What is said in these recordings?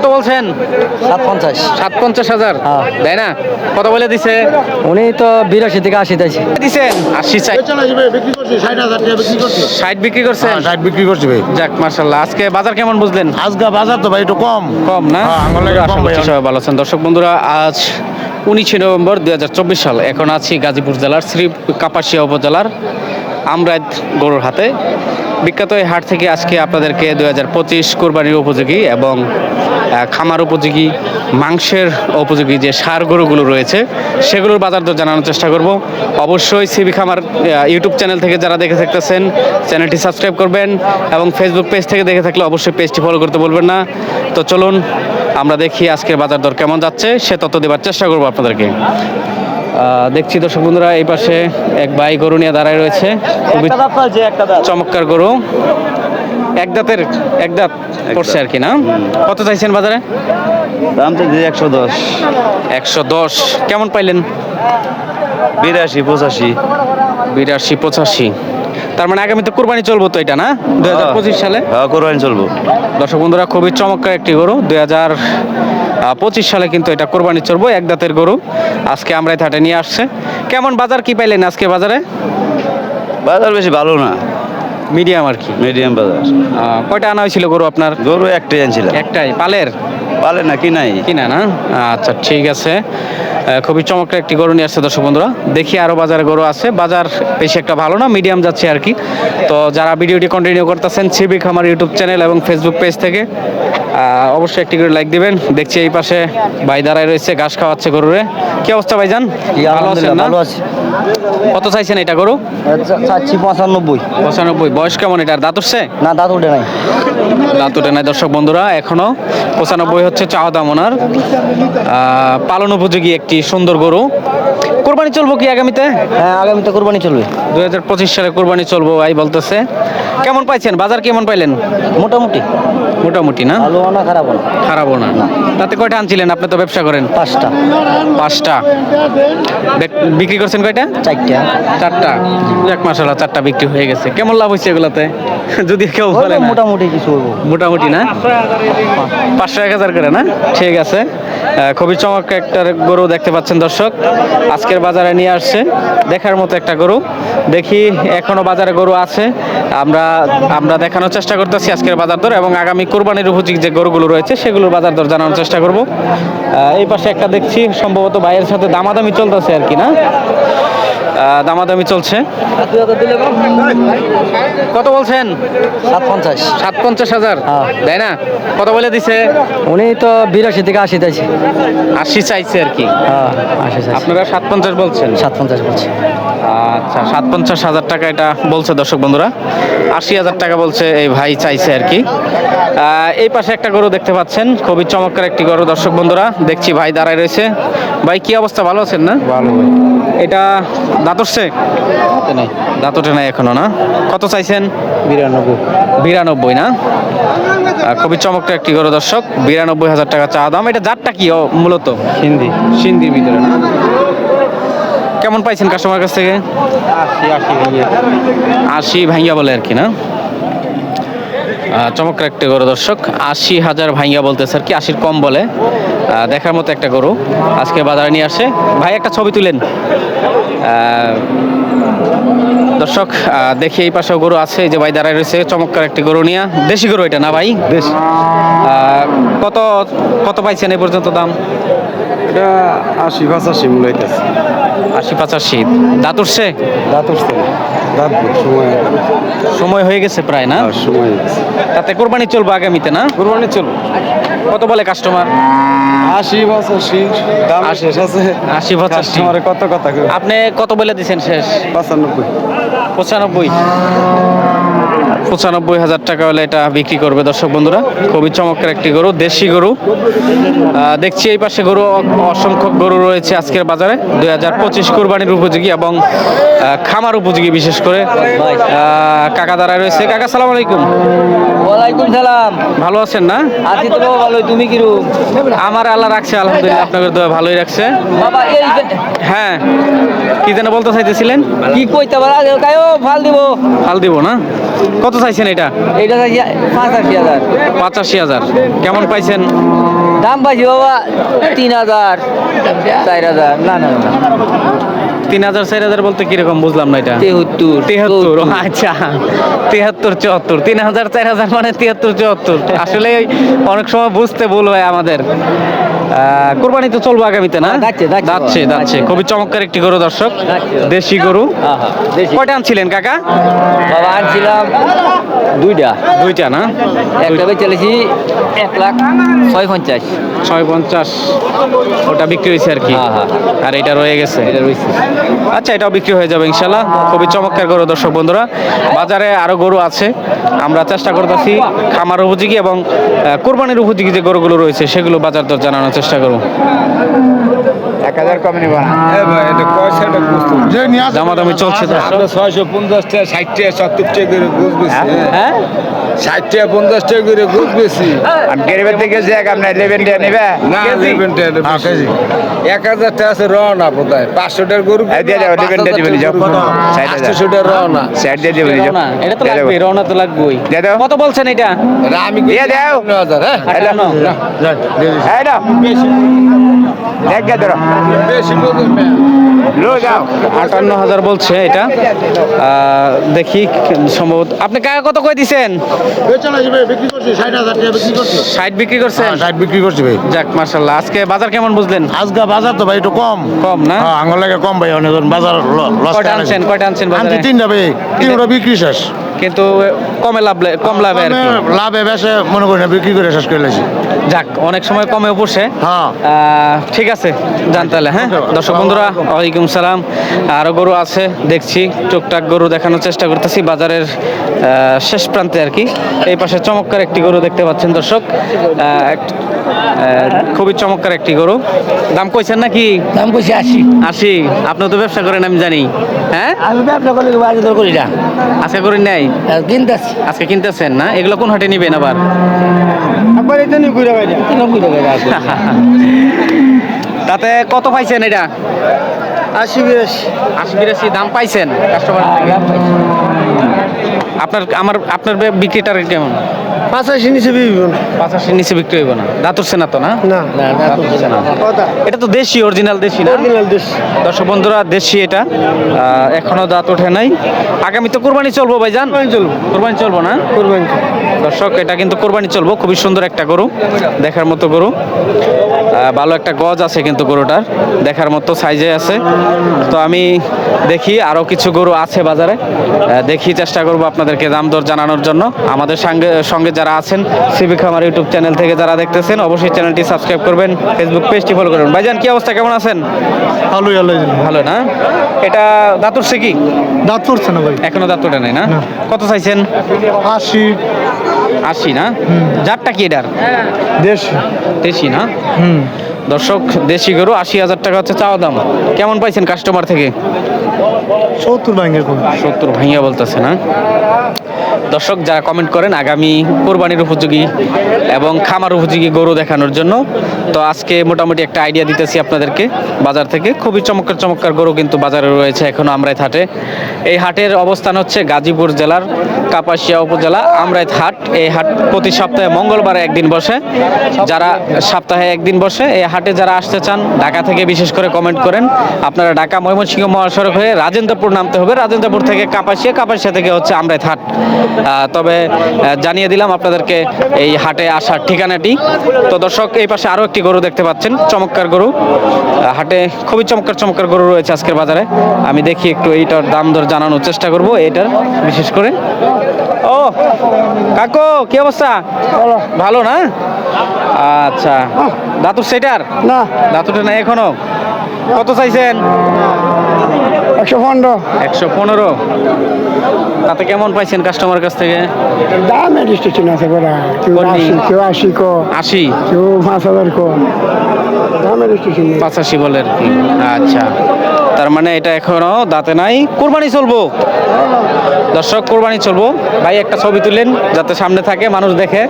কত বলছেন? সাত পঞ্চাশ সাত পঞ্চাশ হাজার। হ্যাঁ। তাই না? কত বলে দিছে? উনি তো বিরাশি থেকে আশি দিয়েছে। দিছেন? আশি চাই। বিক্রি ষাট বিক্রি করছি। ষাট বিক্রি করছেন? ষাট বিক্রি করছি ভাই। যাক মার্শাল্লাহ আজকে বাজার কেমন বুঝলেন? আজকে বাজার তো ভাই একটু কম। কম না? হ্যাঁ। সবাই ভালো আছেন। দর্শক বন্ধুরা আজ উনিশে নভেম্বর দুই হাজার চব্বিশ সাল। এখন আছি গাজীপুর জেলার শ্রী কাপাসিয়া উপজেলার আমরাদ গরুর হাতে বিখ্যাত এই হাট থেকে আজকে আপনাদেরকে দুই হাজার পঁচিশ কোরবানির উপযোগী এবং খামার উপযোগী মাংসের উপযোগী যে সার গরুগুলো রয়েছে সেগুলোর বাজার দর জানানোর চেষ্টা করব। অবশ্যই সিবি খামার ইউটিউব চ্যানেল থেকে যারা দেখে থাকতেছেন চ্যানেলটি সাবস্ক্রাইব করবেন এবং ফেসবুক পেজ থেকে দেখে থাকলে অবশ্যই পেজটি ফলো করতে বলবেন না। তো চলুন আমরা দেখি আজকের বাজার দর কেমন যাচ্ছে সে তথ্য দেওয়ার চেষ্টা করব আপনাদেরকে। দেখছি দর্শক বন্ধুরা এই পাশে এক ভাই গরু নিয়ে দাঁড়ায় রয়েছে। খুবই চমৎকার গরু। এক দাঁতের এক দাঁত। পড়ছে আর কি না? কত চাইছেন বাজারে? দাম তো দিয়ে একশো দশ। একশো দশ। কেমন পাইলেন? বিরাশি পঁচাশি। বিরাশি পঁচাশি। তার মানে আগামী তো কোরবানি চলবো তো এটা না? দু হাজার পঁচিশ সালে? হ্যাঁ কোরবানি চলবো। দর্শক বন্ধুরা খুবই চমৎকার একটি গরু। দুই হাজার পঁচিশ সালে কিন্তু এটা কোরবানি চলবো এক দাঁতের গরু। আজকে আমরা এই হাটে নিয়ে আসছে। কেমন বাজার কি পাইলেন আজকে বাজারে? বাজার বেশি ভালো না। মিডিয়াম আর কি? মিডিয়াম বাজার। আহ, কয়টা আনা হয়েছিল গরু আপনার? গরু একটাই আনছিলাম। একটাই। পালের? পালে না কি নাই? কিনা না? আচ্ছা ঠিক আছে। খুবই চমৎকার একটি গরু নিয়ে আসছে দর্শক বন্ধুরা। দেখি আরও বাজারে গরু আছে। বাজার বেশি একটা ভালো না মিডিয়াম যাচ্ছে আর কি। তো যারা ভিডিওটি কন্টিনিউ করতেছেন সিবিক আমার ইউটিউব চ্যানেল এবং ফেসবুক পেজ থেকে অবশ্যই একটি করে লাইক দিবেন। দেখছি এই পাশে ভাই দাঁড়ায় রয়েছে ঘাস খাওয়াচ্ছে গরুরে। কি অবস্থা ভাইজান? ভালো আছেন না? ভালো আছে। কত চাইছেন এটা গরু? চাচ্ছি পঁচানব্বই। পঁচানব্বই। বয়স কেমন এটার? দাঁত উঠছে? না দাঁত উঠে নাই। দাঁত উঠে নাই দর্শক বন্ধুরা এখনও পঁচানব্বই হচ্ছে চাওয়া দামনার পালন উপযোগী একটি সুন্দর গরু। কোরবানি চলবো কি আগামীতে? হ্যাঁ আগামীতে কোরবানি চলবে। দুই হাজার পঁচিশ সালে কোরবানি চলবো ভাই বলতেছে। কেমন পাইছেন? বাজার কেমন পাইলেন? মোটামুটি। মোটামুটি না? ভালো না খারাপ না। খারাপও না। তাতে কয়টা আনছিলেন? আপনি তো ব্যবসা করেন। পাঁচটা। পাঁচটা। বেক- বিক্রি করছেন কয়টা? চারটা। চারটা। এক মাস মাসাল্লাহ চারটা বিক্রি হয়ে গেছে। কেমন লাভ হয়েছে এগুলাতে? যদি কেউ বলে না। মোটামুটি কিছু করব মোটামুটি না? পাঁচশো এক হাজার করে না? ঠিক আছে। খুবই চমৎকার একটা গরু দেখতে পাচ্ছেন দর্শক। আজকের বাজারে নিয়ে আসছে দেখার মতো একটা গরু। দেখি এখনও বাজারে গরু আছে। আমরা আমরা দেখানোর চেষ্টা করতেছি আজকের বাজার দর এবং আগামী কোরবানির উপযোগী যে গরুগুলো রয়েছে সেগুলোর বাজার দর জানানোর চেষ্টা করব। এই পাশে একটা দেখছি সম্ভবত ভাইয়ের সাথে দামাদামি চলতেছে আর কি না? দামাদামি চলছে। কত বলছেন? সাত পঞ্চাশ সাত পঞ্চাশ হাজার। হ্যাঁ। তাই না? কত বলে দিছে? উনি তো বিরাশি থেকে আশি দিয়েছে আশি চাইছে আর কি। হ্যাঁ আপনারা সাত পঞ্চাশ বলছেন। সাত পঞ্চাশ বলছে। আচ্ছা সাত পঞ্চাশ হাজার টাকা এটা বলছে দর্শক বন্ধুরা। আশি হাজার টাকা বলছে এই ভাই চাইছে আর কি। এই পাশে একটা গরু দেখতে পাচ্ছেন খুবই চমৎকার একটি গরু দর্শক বন্ধুরা। দেখছি ভাই দাঁড়ায় রয়েছে। ভাই কি অবস্থা? ভালো আছেন না? ভালো। এটা দাঁতরছে নাই। দাঁতটে নাই এখনও না? কত চাইছেন? বিরানব্বই। বিরানব্বই না? খুবই চমৎকার একটি গরু দর্শক। বিরানব্বই হাজার টাকা চা দাম। এটা জাতটা কি মূলত? হিন্দি সিন্ধির ভিতরে। না কেমন পাইছেন কাস্টমার কাছ থেকে? আশি ভাইয়া বলে আর কি না? চমৎকার একটা গরু দর্শক আশি হাজার ভাইয়া বলতেছে আর কি আশির কম বলে। দেখার মতো একটা গরু আজকে বাজারে নিয়ে আসে। ভাই একটা ছবি তুলেন। দর্শক দেখি এই পাশেও গরু আছে এই যে ভাই দাঁড়ায় রয়েছে চমৎকার একটি গরু নিয়ে। দেশি গরু এটা না ভাই? বেশ কত কত পাইছেন এই পর্যন্ত দাম? এটা আশি পঁচাশি মূল হইতেছে। আশি পঁচাশি। দাঁত উঠছে? দাঁত উঠছে। দাঁত সময় সময় হয়ে গেছে প্রায় না? সময় তাতে কোরবানি চলবে আগামীতে না? কোরবানি চলবে। কত বলে কাস্টমার আশি পঁচাশি। দাম শেষ আছে। আশি পঁচাশি। কত কথা আপনি কত বলে দিচ্ছেন শেষ? পঁচানব্বই। পঁচানব্বই। পঁচানব্বই হাজার টাকা হলে এটা বিক্রি করবে দর্শক বন্ধুরা। খুবই চমৎকার একটি গরু দেশি গরু। দেখছি এই পাশে গরু অসংখ্য গরু রয়েছে আজকের বাজারে। দুই হাজার পঁচিশ কোরবানির উপযোগী এবং খামার উপযোগী বিশেষ করে। কাকা দাঁড়ায় রয়েছে। কাকা সালাম আলাইকুম। ওয়ালাইকুম সালাম। ভালো আছেন না? আছি তো ভালোই। তুমি কিরূপ আমার আল্লাহ রাখছে আলহামদুলিল্লাহ আপনাদের দোয়া ভালোই রাখছে। বাবা এই হ্যাঁ কি যেন বলতে চাইতেছিলেন? কি কইতে পারা? কায়ো ফাল দিব। হাল দিব না? কত চাইছেন এটা? এটা চাইছি পঁচাশি হাজার। পঁচাশি হাজার। কেমন পাইছেন? দাম পাইছি বাবা তিন হাজার চার হাজার। না না না। তিন হাজার চার হাজার বলতে কীরকম বুঝলাম না এটা? তেহত্তর তিয়াত্তর ও আচ্ছা। তেহাত্তর চুয়াত্তর। তিন হাজার চার হাজার মানে তিয়াত্তর চুয়াত্তর। আসলে অনেক সময় বুঝতে ভুল হয় আমাদের। কোরবানি তো চলবো আগামীতে না? হ্যাঁ, যাচ্ছে, যাচ্ছে। খুবই চমৎকার একটি গরু দর্শক। দেশি গরু। কয়টা আনছিলেন কাকা? বাবা আনছিলাম দুইটা। দুইটা না? একটা চলেছি এক লাখ ছয় পঞ্চাশ ছয় পঞ্চাশ ওটা বিক্রি হয়েছে আর কি? হ্যাঁ, হ্যাঁ। আর এটা রয়ে গেছে? আচ্ছা এটাও বিক্রি হয়ে যাবে ইনশাল্লাহ খুবই চমৎকার গরু দর্শক বন্ধুরা। বাজারে আরও গরু আছে। আমরা চেষ্টা করতেছি খামার উপযোগী এবং কোরবানির উপযোগী যে গরুগুলো রয়েছে সেগুলো বাজার দর জানানোর চেষ্টা করব। এক হাজার কমে নিব না। ভাই এটা পয়সাটা বুঝতে যে নিয়ে আসে। দামাদামি চলছে দর্শক আমরা ছয়শো পঞ্চাশ টাকা ষাট টাকা সত্তর করে বেশি। হ্যাঁ? ষাট টাকা পঞ্চাশ করে গোছ বেশি। আর গরিবের থেকে যে আপনার লেভেন নেবে? না লেবেন হ্যাঁ, কেজি। এক হাজার টাকা আছে রওনা বোধ পাঁচশো টাকার গরু এই দিয়ে যাও লেভেন টাকা দিবেন যাও ষাট হাজার আটশো টাকা রওনা। ষাট দিয়ে দিবেন এটা তো লাগবে রওনা তো লাগবেই। কত বলছেন এটা? আমি দিয়ে দাও। হাজার হ্যাঁ? দেখ ধরো। আটান্ন হাজার বলছে এটা। দেখি সম্ভবত। আপনি কাকা কত কই দিছেন? ভাই, বিক্রি করছি, ষাট বিক্রি করছি। ষাট বিক্রি করছেন? হ্যাঁ, বিক্রি করছি ভাই। যাক মার্শাল্লাহ আজকে বাজার কেমন বুঝলেন? আজকে বাজার তো ভাই একটু কম। কম না? হ্যাঁ আঙুল লাগে কম ভাই অনেক বাজার লস কয়টা আনছেন? কয়টা আনছেন আনছি বাজারে তিনটা ভাই তিনটা বিক্রি শেষ। কিন্তু কমে লাভ কম লাভে লাভে বেশে মনে করি না বিক্রি করে শেষ করে লাগছি যাক অনেক সময় কমে বসে। হ্যাঁ। ঠিক আছে জান তাহলে হ্যাঁ? দর্শক বন্ধুরা ওয়ালাইকুম সালাম। আরও গরু আছে দেখছি টুকটাক গরু দেখানোর চেষ্টা করতেছি বাজারের শেষ প্রান্তে আর কি। এই পাশে চমৎকার একটি গরু দেখতে পাচ্ছেন দর্শক। খুবই চমৎকার একটি গরু। দাম কইছেন নাকি? দাম কইছি আশি। আশি। আপনি তো ব্যবসা করেন আমি জানি। হ্যাঁ? আমি ব্যবসা করলে বাজার দর করি না। আজকে করেন নাই? কিনতেছি। আজকে কিনতেছেন না? এগুলো কোন হাটে নিবেন আবার? একবার এটা নিয়ে ঘুরে বাইরে তাতে কত পাইছেন এটা? আশি বিরাশি। আশি বিরাশি দাম পাইছেন কাস্টমার থেকে? আপনার আমার আপনার বে- বিক্রিটার কেমন? পাঁচাশি নিচে বিবি পাঁচাশির নিচে বিক্রি হইব না। দাঁতুরছে না তো না? না। না না। এটা তো দেশি অরিজিনাল দেশি না? দর্শক বন্ধুরা দেশি এটা। এখনও দাঁত ওঠে নাই। আগামী তো কোরবানি চলবো ভাইজান? চলবো। কোরবানি চলবো না? কোরবানি দর্শক এটা কিন্তু কোরবানি চলবো। খুবই সুন্দর একটা গরু দেখার মতো গরু। ভালো একটা গজ আছে কিন্তু গরুটার দেখার মতো সাইজে আছে। তো আমি দেখি আরও কিছু গরু আছে বাজারে। দেখি চেষ্টা করব আপনাদেরকে দাম দর জানানোর জন্য। আমাদের সঙ্গে সঙ্গে যারা আছেন সিবি খামার ইউটিউব চ্যানেল থেকে যারা দেখতেছেন অবশ্যই চ্যানেলটি সাবস্ক্রাইব করবেন ফেসবুক পেজটি ফলো করবেন। ভাইজান কি অবস্থা? কেমন আছেন? আলু আলু ভালো না? এটা দাঁতুরছে কি? দাঁত পড়ছে না ভাই। এখনও দাঁত ওঠে নাই না? কত চাইছেন? আশি। আশি না? যারটা কি এটার? দেশ। দেশি না? হুম। দর্শক দেশি গরু আশি হাজার টাকা হচ্ছে চাওয়া দাম। কেমন পাইছেন কাস্টমার থেকে? সত্তর ভাঙিয়া সত্তর ভাইয়া বলতেছে না? দর্শক, যারা কমেন্ট করেন, আগামী কোরবানির উপযোগী এবং খামার উপযোগী গরু দেখানোর জন্য। তো আজকে মোটামুটি একটা আইডিয়া দিতেছি আপনাদেরকে বাজার থেকে। খুবই চমৎকার চমৎকার গরু কিন্তু বাজারে রয়েছে এখনও আমরাইত হাটে এই হাটের অবস্থান হচ্ছে গাজীপুর জেলার কাপাসিয়া উপজেলা আমরাইত হাট এই হাট প্রতি সপ্তাহে মঙ্গলবারে একদিন বসে। যারা সপ্তাহে একদিন বসে, এই হাটে যারা আসতে চান, ঢাকা থেকে বিশেষ করে কমেন্ট করেন। আপনারা ঢাকা ময়মনসিংহ মহাসড়ক হয়ে রাজেন্দ্রপুর নামতে হবে। রাজেন্দ্রপুর থেকে কাপাসিয়া কাপাসিয়া থেকে হচ্ছে আমরাইত হাট তবে জানিয়ে দিলাম আপনাদেরকে এই হাটে আসার ঠিকানাটি। তো দর্শক এই পাশে আরও একটি গরু দেখতে পাচ্ছেন চমৎকার গরু। হাটে খুবই চমৎকার চমৎকার গরু রয়েছে আজকের বাজারে। আমি দেখি একটু এইটার দাম দর জানানোর চেষ্টা করব এটার বিশেষ করে। ও কাকু কি অবস্থা? ভালো। না? আচ্ছা। দাতুর সেটার? না। দাতুটা না এখনও? কত চাইছেন? একশো পনেরো। একশো পনেরো? তাতে কেমন পাইছেন কাস্টমার কাছ থেকে? দাম রেজিস্ট্রেশন আছে বলা কেউ? আশি কেউ আশি কো। আশি? কেউ পাঁচ হাজার কো। দাম রেজিস্ট্রেশন পাঁচাশি বলে আর কি। আচ্ছা। তার মানে এটা এখনও দাঁতে নাই। কোরবানি চলবো। দর্শক কোরবানি চলবো। ভাই একটা ছবি তুলেন যাতে সামনে থাকে মানুষ দেখে।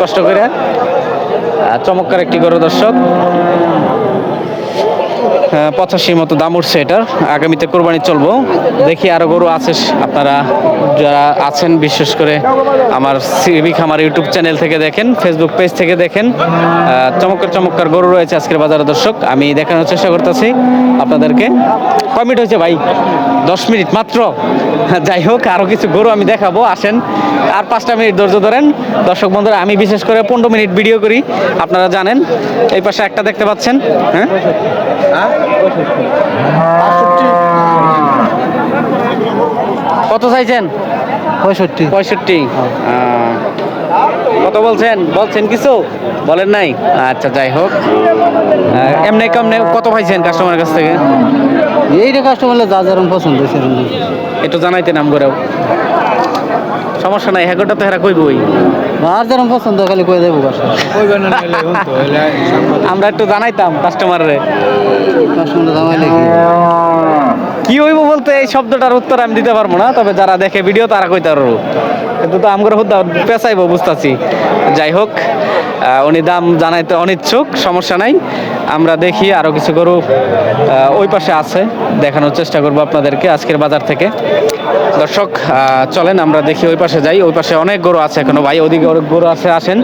কষ্ট করে। চমৎকার একটি গরু দর্শক। পঁচাশি মতো দাম উঠছে এটার। আগামীতে কোরবানি চলবো। দেখি আরও গরু আছে, আপনারা যারা আছেন, বিশেষ করে আমার সিভিক আমার ইউটিউব চ্যানেল থেকে দেখেন ফেসবুক পেজ থেকে দেখেন চমৎকার চমৎকার গরু রয়েছে আজকের বাজারে। দর্শক, আমি দেখানোর চেষ্টা করতেছি আপনাদেরকে। কয় মিনিট হয়েছে ভাই? দশ মিনিট মাত্র? যাই হোক, আরও কিছু গরু আমি দেখাবো, আসেন। আর পাঁচটা মিনিট ধৈর্য ধরেন। দর্শক বন্ধুরা, আমি বিশেষ করে পনেরো মিনিট ভিডিও করি, আপনারা জানেন। এই পাশে একটা দেখতে পাচ্ছেন হ্যাঁ? কত চাইছেন? পঁয়ষট্টি। পঁয়ষট্টি। কত বলছেন? বলছেন কিছু? বলেন নাই? আচ্ছা যাই হোক। এমনি কেমনে কত পাইছেন কাস্টমারের কাছ থেকে? এইটা কাস্টমার যা যেরকম পছন্দ সেরকম একটু জানাইতে নাম করেও। সমস্যা নাই হ্যাঁ তো হেরা কইবই। আর যেরকম পছন্দ খালি কয়ে দেবো আমরা একটু জানাইতাম কাস্টমারে কাস্টমার দামাই কি হইব বলতে এই শব্দটার উত্তর আমি দিতে পারব না তবে যারা দেখে ভিডিও তারা কইতে পারব। কিন্তু তো আমগর হুদ্দা পেঁচাইবো বুঝতেছি। যাই হোক উনি দাম জানাইতে অনিচ্ছুক সমস্যা নাই। আমরা দেখি আরও কিছু গরু ওই পাশে আছে দেখানোর চেষ্টা করব আপনাদেরকে আজকের বাজার থেকে। দর্শক চলেন, আমরা দেখি ওই পাশে যাই। ওই পাশে অনেক গরু আছে এখনও ভাই, ওদিকে অনেক গরু আছে, আসেন।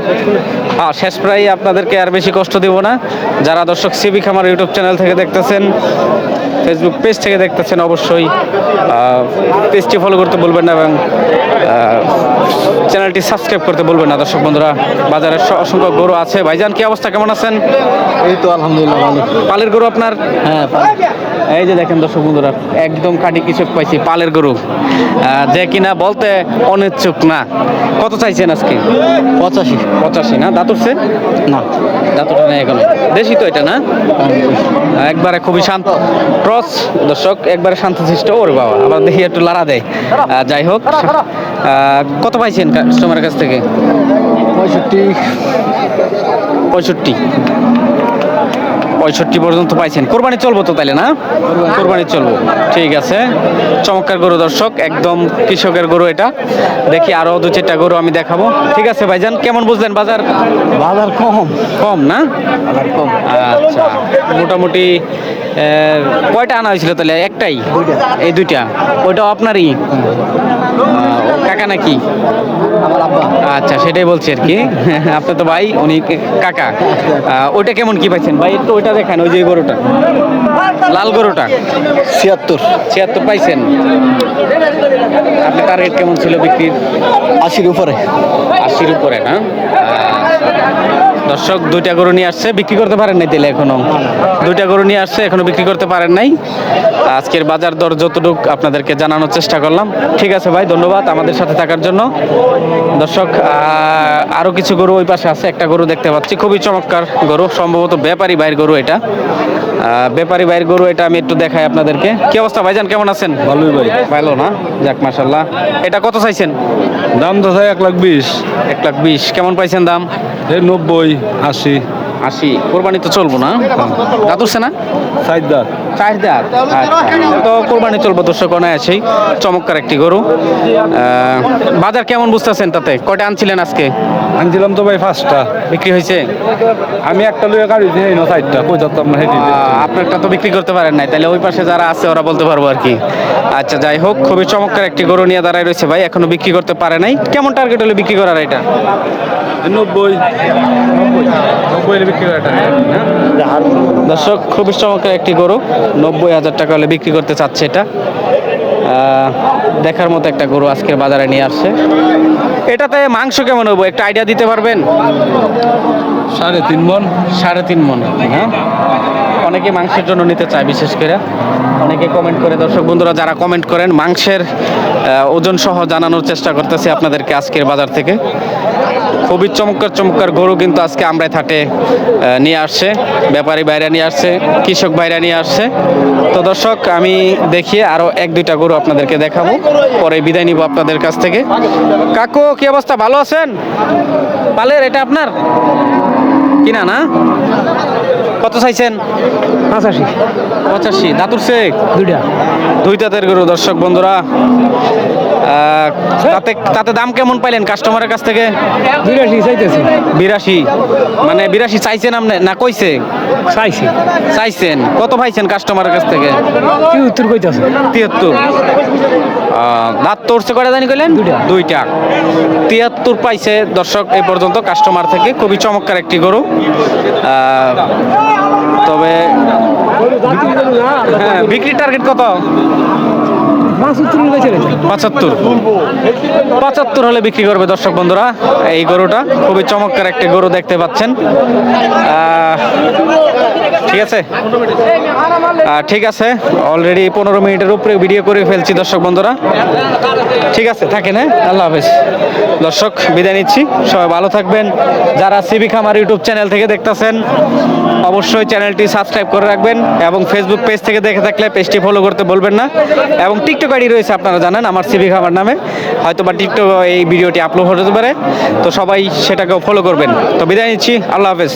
আহ, শেষ প্রায় আপনাদেরকে আর বেশি কষ্ট দিব না। যারা দর্শক সিবি খামার ইউটিউব চ্যানেল থেকে দেখতেছেন ফেসবুক পেজ থেকে দেখতেছেন অবশ্যই পেজটি ফলো করতে বলবেন না এবং চ্যানেলটি সাবস্ক্রাইব করতে বলবেন না। দর্শক বন্ধুরা বাজারে অসংখ্য গরু আছে। ভাইজান কি অবস্থা? কেমন আছেন? এই তো আলহামদুলিল্লাহ ভালো। পালের গরু আপনার? হ্যাঁ এই যে দেখেন দর্শক বন্ধুরা একদম খাঁটি কৃষক পাইছি পালের গরু। যে কিনা বলতে অনিচ্ছুক না। কত চাইছেন আজকে? পঁচাশি। পঁচাশি না? দাঁতুরছে না দাঁতুটা নেই এখনও। দেশি তো এটা না? একবারে খুবই শান্ত। ক্রস দর্শক একবারে শান্তশিষ্ট। ওরে বাবা আবার দেখি একটু লাড়া দেয়। যাই হোক আহ, কত পাইছেন কাস্টমারের কাছ থেকে? পঁয়ষট্টি। পঁয়ষট্টি। পঁয়ষট্টি পর্যন্ত পাইছেন। কোরবানি চলবো তো তাইলে না? কোরবানি চলবো। ঠিক আছে। চমৎকার গরু দর্শক একদম কৃষকের গরু এটা। দেখি আরও দু চারটা গরু আমি দেখাবো। ঠিক আছে ভাইজান কেমন বুঝলেন বাজার? বাজার কম। কম না? কম। আচ্ছা মোটামুটি কয়টা আনা হয়েছিল তাহলে একটাই? এই দুইটা। ওইটাও আপনারই? কাকা নাকি? আচ্ছা সেটাই বলছি আর কি। আপনি তো ভাই উনি কাকা। ওইটা কেমন কি পাইছেন? ভাই একটু ওইটা দেখান ওই যে গরুটা। লাল গরুটা। ছিয়াত্তর। ছিয়াত্তর পাইছেন। আপনি তার রেট কেমন ছিল বিক্রির? আশির উপরে। আশির উপরে না? দর্শক দুইটা গরু নিয়ে আসছে বিক্রি করতে পারেন নাই তাহলে এখনও? দুইটা গরু নিয়ে আসছে এখনও বিক্রি করতে পারেন নাই। আজকের বাজার দর যতটুক আপনাদেরকে জানানোর চেষ্টা করলাম। ঠিক আছে ভাই ধন্যবাদ আমাদের সাথে থাকার জন্য। দর্শক আরও কিছু গরু ওই পাশে আছে একটা গরু দেখতে পাচ্ছি। খুবই চমৎকার গরু সম্ভবত ব্যাপারী বাইরের গরু এটা। ব্যাপারী বাইরের গরু এটা আমি একটু দেখাই আপনাদেরকে। কি অবস্থা ভাইজান কেমন আছেন? ভালোই ভাই। ভালো না? যাক মাসাল্লাহ এটা কত চাইছেন? দাম তো চাই এক লাখ বিশ। এক লাখ বিশ। কেমন পাইছেন দাম? নব্বই। আশি আশি কোরবানি তো চলবো না? দাঁত উঠছে না ষাট দাঁত চার দাঁত আচ্ছা। তো কোরবানি চলবো দর্শক অনায় আছেই চমৎকার একটি গরু। বাজার কেমন বুঝতেছেন তাতে? কয়টা আনছিলেন আজকে? আনছিলাম তো ভাই পাঁচটা। বিক্রি হয়েছে? আমি একটা লুয়ে গাড়ি দিয়ে না ষাটটা পঁচাত্তর আপনারটা তো বিক্রি করতে পারেন নাই। তাহলে ওই পাশে যারা আছে ওরা বলতে পারব আর কি। আচ্ছা যাই হোক খুবই চমৎকার একটি গরু নিয়ে দাঁড়ায় রয়েছে ভাই। এখনও বিক্রি করতে পারে নাই। কেমন টার্গেট হলে বিক্রি করার এটা? নব্বই। নব্বই। বিক্রি দর্শক খুবই চমৎকার একটি গরু। নব্বই হাজার টাকা হলে বিক্রি করতে চাচ্ছে এটা। দেখার মতো একটা গরু আজকের বাজারে নিয়ে আসছে। এটাতে মাংস কেমন হব? একটা আইডিয়া দিতে পারবেন? সাড়ে তিন মন। সাড়ে তিন মন হ্যাঁ? অনেকে মাংসের জন্য নিতে চায় বিশেষ করে। অনেকে কমেন্ট করে। দর্শক বন্ধুরা যারা কমেন্ট করেন মাংসের ওজন সহ জানানোর চেষ্টা করতেছি আপনাদেরকে আজকের বাজার থেকে। খুবই চমৎকার চমৎকার গরু কিন্তু আজকে আমরাই থাটে নিয়ে আসছে ব্যাপারী বাইরে নিয়ে আসছে কৃষক বাইরে নিয়ে আসছে। তো দর্শক আমি দেখিয়ে আরও এক দুইটা গরু আপনাদেরকে দেখাবো পরে বিদায় নিব আপনাদের কাছ থেকে। কাকু কি অবস্থা? ভালো আছেন? পালের এটা আপনার? কিনা না? কত চাইছেন? আহ, তাতে তাতে দাম কেমন পাইলেন কাস্টমারের কাছ থেকে? বিরাশি চাইতেছি। বিরাশি? মানে বিরাশি চাইছেন আপনি না কইছে? চাইছি। চাইছেন। কত পাইছেন কাস্টমারের কাছ থেকে? কি উত্তর কইতাছে তিয়াত্তর দাঁত তোরছে কয়টা জানি কইলেন? দুইটা। দুইটা। তিয়াত্তর পাইছে দর্শক এই পর্যন্ত কাস্টমার থেকে। খুবই চমৎকার একটি গরু। তবে হ্যাঁ বিক্রির টার্গেট কত মাছ উত্তর বেঁচে গেছে পঁচাত্তর। পঁচাত্তর হলে বিক্রি করবে দর্শক বন্ধুরা। এই গরুটা খুবই চমৎকার একটি গরু দেখতে পাচ্ছেন। ঠিক আছে? ঠিক আছে। অলরেডি পনেরো মিনিটের উপরে ভিডিও করে ফেলছি দর্শক বন্ধুরা। ঠিক আছে, থাকেন হ্যাঁ? আল্লাহ হাফেজ। দর্শক, বিদায় নিচ্ছি। সবাই ভালো থাকবেন। যারা সিবি খামার ইউটিউব চ্যানেল থেকে দেখতেছেন, অবশ্যই চ্যানেলটি সাবস্ক্রাইব করে রাখবেন এবং ফেসবুক পেজ থেকে দেখে থাকলে পেজটি ফলো করতে বলবেন না। এবং টিকটক আইডি রয়েছে, আপনারা জানেন, আমার সিভি খাবার নামে। হয়তো বা টিকটক এই ভিডিওটি আপলোড হতে পারে। তো সবাই সেটাকেও ফলো করবেন। তো বিদায় নিচ্ছি, আল্লাহ হাফেজ।